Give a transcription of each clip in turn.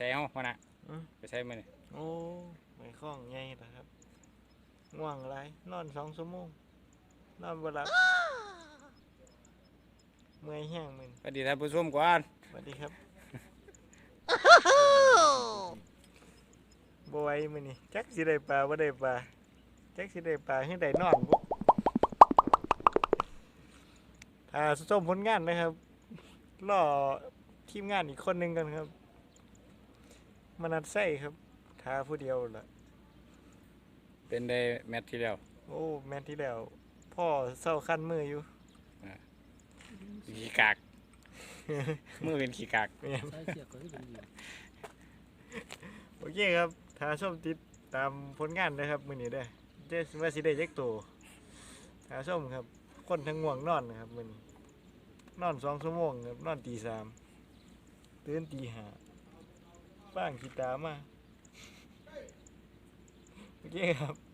ใส่เฮาพ่อนะอืมไปใส่มื้อนี่โอ้ไม่คล้องใหญ่นะครับ ง่วงไรนอนสองชั่วโมงนอนบ่หลับเมื่อยแห้งมึนสวัสดีท่านผู้ชมก่อนสวัสดีครับบไหวมือนี่จักสิได้ปลาบ่ได้ปลาจักสิได้ปลาให้ได้นอนบุถ้าส้มผลงานนะครับรอทีมงานอีกคนหนึ่งกันครับ มานัดใส่ครับทาผู้เดียวล่ะ เป็นได้แมตช์ที่แล้วโอ้แมนที่แล้ว พ่อเศร้าขั้นมืออยู่ ขี้กาก มือเป็นขี้กากแม่นใช้เสียบก็ให้เป็นเดียวโอเคครับถ้าชมติดตามผลงานนะครับมือนี้เด้อเจ๊ว่าสิได้ยักตัวถ้าชมครับ คนทั้งง่วงนอนนะครับมือนี้นอนสองชั่วโมงครับ นอนตีสามตื่นตีห้า บ้างขีตามาโอเคครับ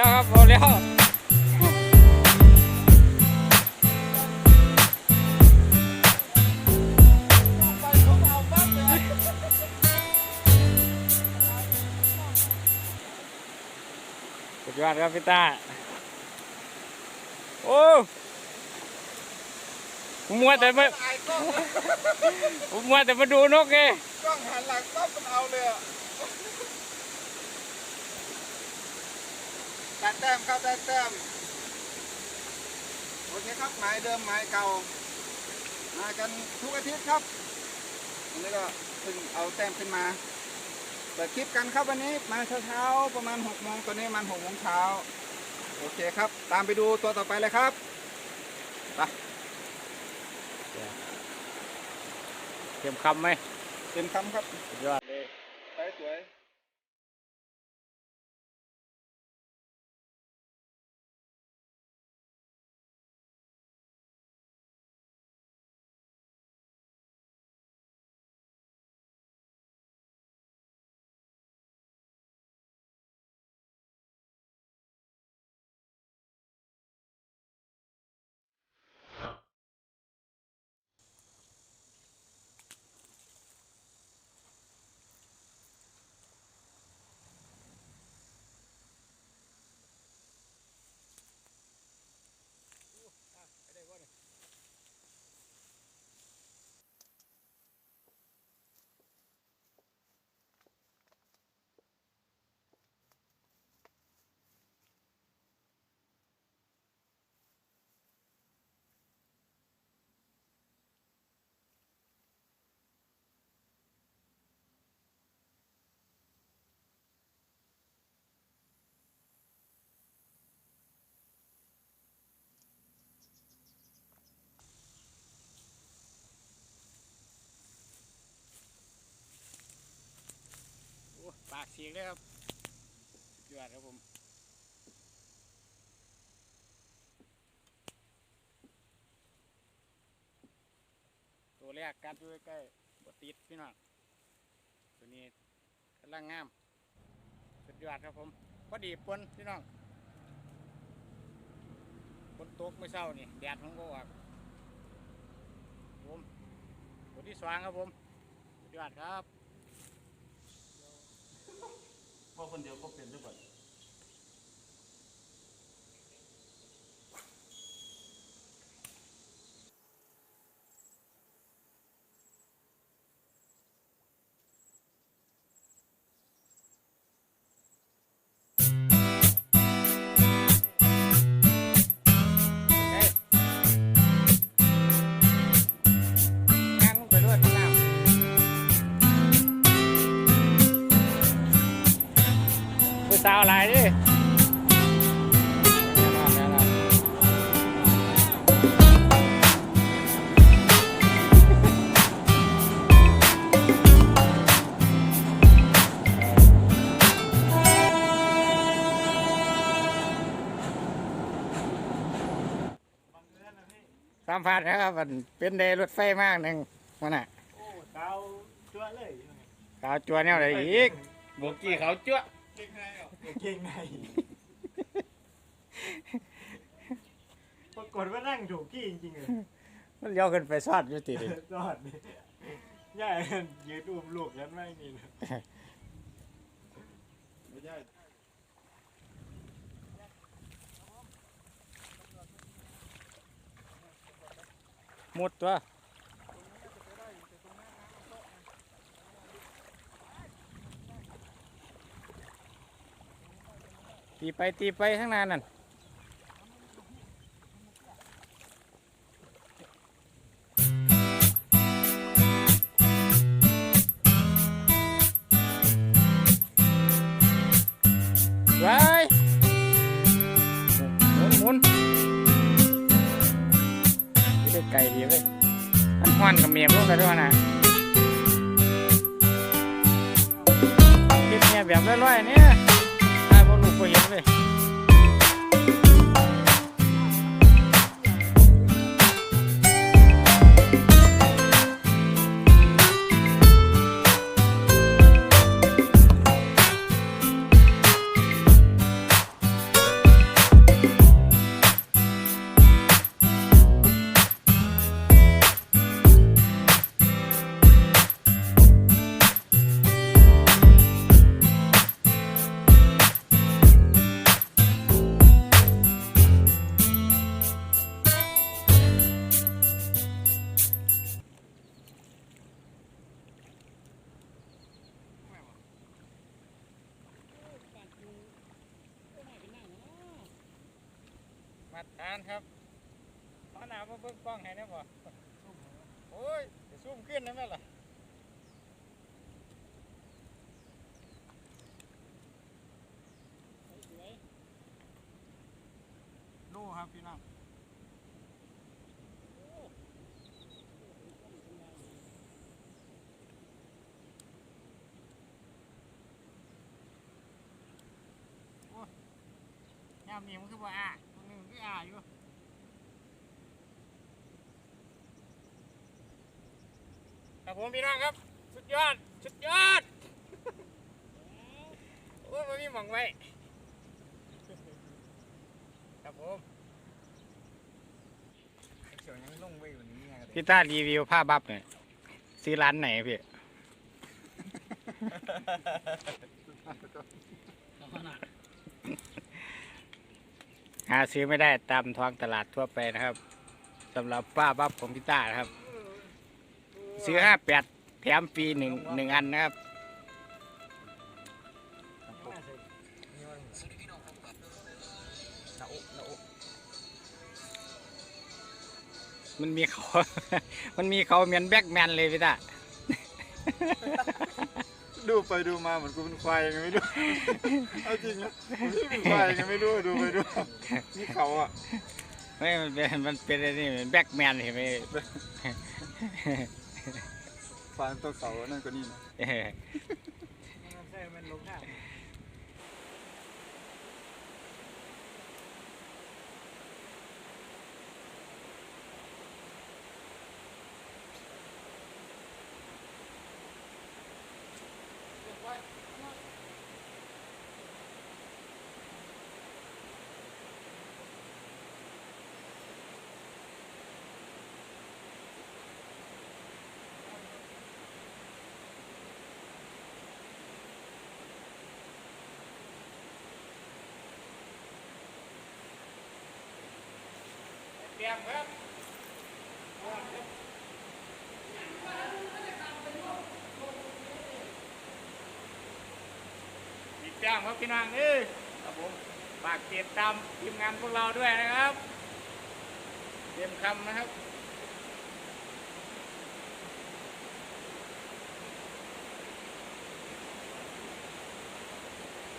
แล้วครับเอาแล้วสุดยอดครับพี่ตาโอ้ผมมัวแต่มาผมมัวแต่มาดูนกไงกล้องหันหลังปั๊บมันเอาเลยอะแป ดแต้มครับแปดแต้มโอเคครับหมายเดิมหมายเก่า มากันทุกอาทิตย์ครับอันนี้ก็เพิ่งเอาแต้มขึ้นมาเปิดคลิปกันครับวันนี้มาเช้าๆประมาณหกโมงตัวนี้ประมันหกโมงเช้าโอเคครับ ตามไปดูตัวต่อไปเลยครับไปเตรียมคำไหมเต็มคำครับสุดยอดากเสียงเลยครับสุดยอดครับผมตัวแรกกัดอยู่ใกล้บติดพี่น้องตัวนี้กำลังงาม สุดยอดครับผมพอดีปนพี่น้องฝนตกไม่เศร้านี่แดดมันก็ออกผมตัวที่สองครับผม สุดยอดครับ พ่อคนเดียวก็เป็นได้หมด นสาวหลายดิสามพันนะครับมันเป็นเดรถไฟมากหนึ่งมันน่ะโอ้ดาวจั่วเลยขาวจัวแนวอะไรอีกโบกี้เขาจ้ว เก่งไงปรากฏว่านั่งถูกที่จริงๆเลยมันเลี้ยวขึ้นไปซอดอยู่ติดิรอดนี่ย่ายืดอุ้มลูกกันไม่นี่นะไม่ใช่มุดตัว ตีไปตีไปข้างหน้านั่น มาทานครับขอหนามาเบิ่งกล้องให้ได้บ่โอ้ยจะซูมขึ้นได้ไหมล่ะโลครับพี่น้องยามนี้มันคือว่าอะ ออะอยู่ครับผมพี่น้องครับ สุดยอด สุดยอด โอ้ยมันมีหมองไว้ ครับผมเขียวยังลงไว้วันนี้ไงพี่ต้ารีวิวผ้าบัฟหน่อยซื้อร้านไหนพี่ หาซื้อไม่ได้ตามท้องตลาดทั่วไปนะครับสำหรับป้าบัฟของพี่ต้านะครับ ซื้อห้าแปดแถมฟรีหนึ่งหนึ่งอันนะครับ มันมีเขา มันมีเขาเหมือนแบ็กแมนเลยพี่ต้า ดูไปดูมาเหมือนกูเป็นควายยังไงไม่รู้ เอาจริงนะพี่เป็นควายยังไงไม่รู้ดูไปดูนี่เขาอะไม่มันเป็นมันเป็นอะไรนี่แบ็กแมนเห็นไหมฟานตัวเขานั่นก็นี่นะเออใช่มันลงท่า เตรียมครับมีแจ้งครับพี่นางเอ้ยครับผมฝากติดตามทีมงานพวกเราด้วยนะครับเตรียมคำนะครับ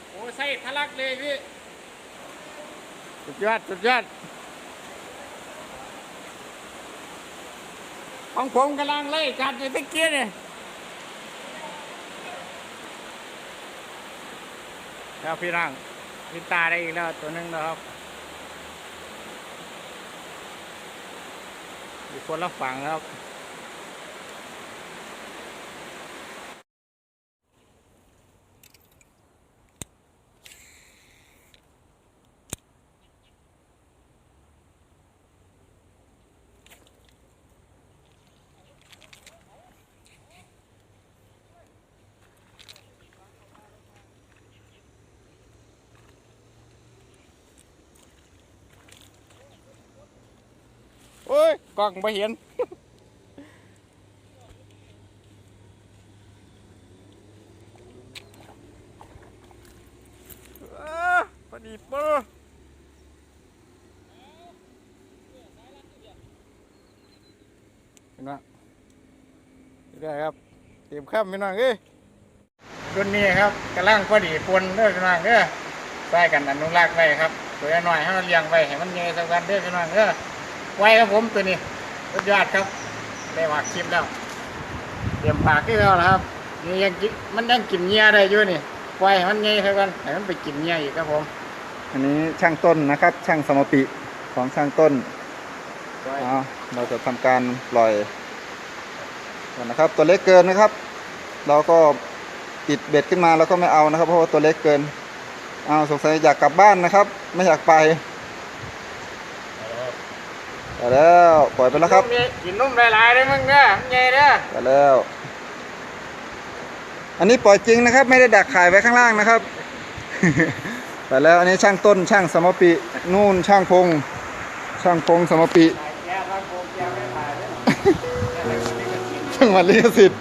โอ้ยใส่ทะลักเลยพี่สุดยอดสุดยอด ของผมกำลังไล่กัดอยู่ตะเกียเนี่ยแล้วพี่ร่างพี่ตาได้อีกแล้วตัวนึงแล้วครับอยู่คนละฝั่งครับ โอ้ยกล้องไม่เห็นพอดีเปอร์เห็นไหมได้ครับ เตรียมข้ามพี่น้องเอ้ยรุ่นนี้ครับกำลังพอดีปนเด้อพี่น้องเด้อใส่กันอนุรักษ์ไว้ครับตัวน้อยให้มันเลี้ยงไว้ให้มันใหญ่สักวันเด้อพี่น้องเด้อ ไว้ครับผมตัวนี้สุดยอดครับได้วากคลิปแล้วเตรียมปากที่เราแล้วครับนี่ยังกินมันยังกินเงี้ยได้อยู่นี่ปล่อยให้มันใหญ่เท่ากันให้มันไปกินเงี้ยอีกครับผม อันนี้ช่างต้นนะครับ ช่างสมปิของช่างต้นปล่อยเอาเราจะทำการปล่อยก่อนนะครับ ตัวเล็กเกินนะครับ เราก็ปิดเบ็ดขึ้นมาแล้วก็ไม่เอานะครับ เพราะว่าตัวเล็กเกินเอาสงสัยอยากกลับบ้านนะครับ ไม่อยากไป ไปแล้วปล่อยไปแล้วครับกินนุ่มหลายๆได้มึงเด้อใหญ่เด้อไปแล้ว อันนี้ปล่อยจริงนะครับ ไม่ได้ดักขายไว้ข้างล่างนะครับไปแล้วอันนี้ช่างต้นช่างสมปินู่นช่างพง ช่างพงสมปิแกครับผมแกไม่างหวัดลิขสิทธิ์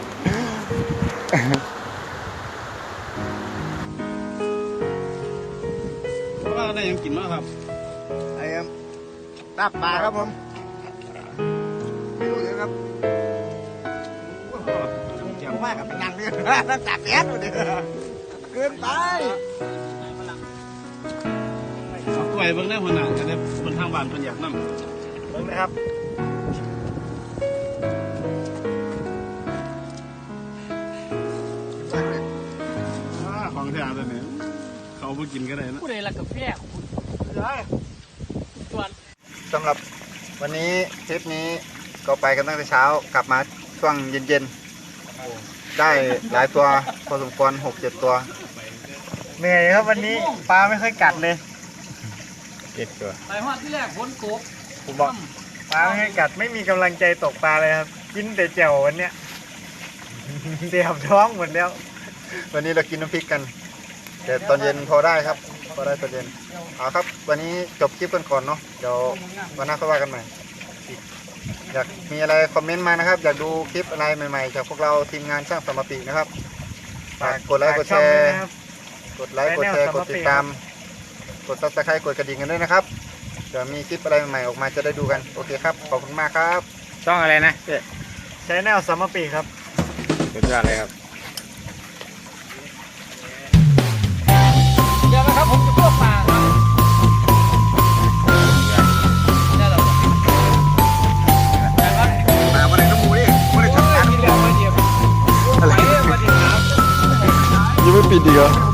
ว่าได้ยังกินมากครับไอ้ครับตับปลาครับผมากกับเป็นยังเนี่ยน้ำจับแก๊สเลยเกินไปเอากล้วยเบิ่งได้หัวหน้าจะได้บนทางบ้านเพิ่นอยากนั่งเบิ่งนะครับของแท้ตัวนี้เขาบ่กินก็ได้นะผู้ใดละกาแฟคุณส่วนสำหรับวันนี้ทริปนี้ก็ไปกันตั้งแต่เช้ากลับมาช่วงเย็นๆ ได้หลายตัวพอสมควรหกเจ็ดตัวเหนื่อยครับวันนี้ปลาไม่ค่อยกัดเลยเจ็ดตัวไปฮอดที่แรกฝนตกผมบอกปลาไม่ค่อยกัดไม่มีกำลังใจตกปลาเลยครับ กินแต่แจ่ววันเนี้ยเสียบท้องหมดแล้ว วันนี้เรากินน้ำพริกกัน แต่ตอนเย็นพอได้ครับ พอได้ตอนเย็นเอาครับ วันนี้จบคลิปกันก่อนเนาะเดี๋ยววันหน้าค่อยว่ากันใหม่ อยากมีอะไรคอมเมนต์มานะครับ อยากดูคลิปอะไรใหม่ๆ จากพวกเราทีมงานช่างสมปินะครับฝากกดไลค์กดแชร์ กดไลค์กดแชร์กดติดตาม กดซับสไครต์กดกระดิ่งกันด้วยนะครับเดี๋ยวมีคลิปอะไรใหม่ๆออกมาจะได้ดูกันโอเคครับขอบคุณมากครับต้องอะไรนะเจ๊ใช้แนวซัมมปีครับสุดยอดเลยครับเดี๋ยวนะครับผมจะพวกปลา วัน